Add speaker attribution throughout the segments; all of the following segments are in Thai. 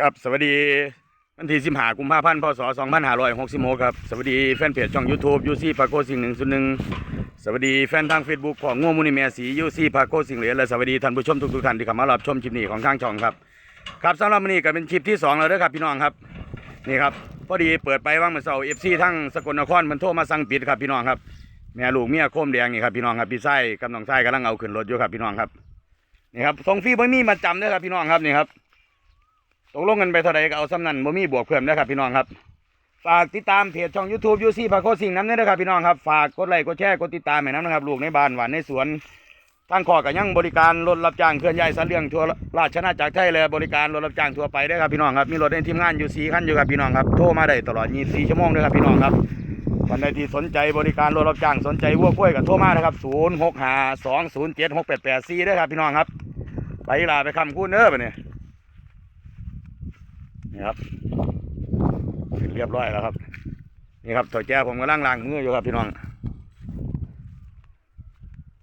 Speaker 1: ครับสวัสดีวันที่สิบหากุมภาพันธ์พศสองพันห้าร้อยหกสิบโมครับสวัสดีแฟนเพจช่องยูทูบยูซี่พาโกสิ่งหนึ่งส่วนหนึ่งสวัสดีแฟนทางเฟซบุ๊กของง่วงมุนิเมียสียูซี่พาโกสิ่งเหลือและสวัสดีท่านผู้ชมทุกๆท่านที่เข้ามารับชมคลิปนี้ของทางช่องครับครับสำหรับวันนี้ก็เป็นคลิปที่สองแล้วเด้อครับพี่น้องครับนี่ครับพอดีเปิดไปว่างเมื่อเสาเอฟซีทั้งสกลนครมันโทรมาสั่งปิดครับพี่น้องครับแม่ลูกเมียโคมแดงนี่ครับพี่น้องครับพี่ไส้กับน้องไส้กำลังเอาขึ้นรถอยู่ครับพี่น้องครับนี่ครับส่งฟรีบ่มีมาจำเด้อครับพี่น้องครับนี่ครับ ตกลงกันไปเท่าใดก็เอาสำนันบ่มีบวกเพิ่มนะครับพี่น้องครับ ฝากติดตามเพจช่อง YouTube ยูซี่พาโคสิ่งนั้นด้วยนะครับพี่น้องครับ ฝากกดไลค์กดแชร์กดติดตามให้น้ำนะครับลูกในบ้านหวานในสวนทางขอก็ยังบริการรถรับจ้างเคลื่อนย้ายสัตว์เลี้ยงทั่วราชอาณาจักรไทยเลยบริการรถรับจ้างทั่วไปเด้ครับพี่น้องครับมีรถในทีมงานอยู่สี่คันอยู่ครับพี่น้องครับโทรมาได้ตลอด 24 ชั่วโมงด้วยครับพี่น้องครับวันใดที่สนใจบริการรถรับจ้างสนใจวัวกล้วยก็โทรมานะครับ0 6 5 2 0 7 6 8 8 4ด้ครับพี่น้องครับ ไปลาไปคำคูณเด้อไปเนี่ย นี่ครับเสร็จเรียบร้อยแล้วครับ นี่ครับถอยแจ้ผมกำลังล้างมืออยู่ครับพี่น้อง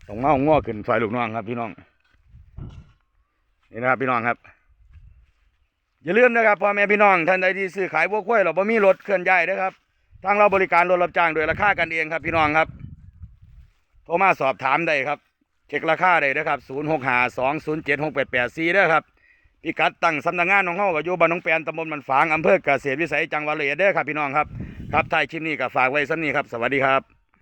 Speaker 1: ต้องเมาง้อขึ้นซอยลูกน้องครับพี่น้อง นี่นะครับพี่น้องครับ อย่าลืมนะครับพ่อแม่พี่น้องท่านใดที่ซื้อขายพวัวควยเราบ่มีรถเคลื่อนย้ายนะครับ ทางเราบริการรถรับจ้างโดยราคากันเองครับพี่น้องครับ โทรมาสอบถามได้ครับ เช็คราคาได้นะครับ 0 6 5 2 0 7 6 8 8 4ด้ครับ พิกัดตั้งสำนักงานของเฮาก็อยู่บ้านหนองแปนตำบลมันฝางอำเภอเกษตรวิสัยจังหวัดเลยเด้อครับพี่น้องครับ ครับท้ายคลิปนี้ก็ฝากไว้สักนี้ครับ สวัสดีครับ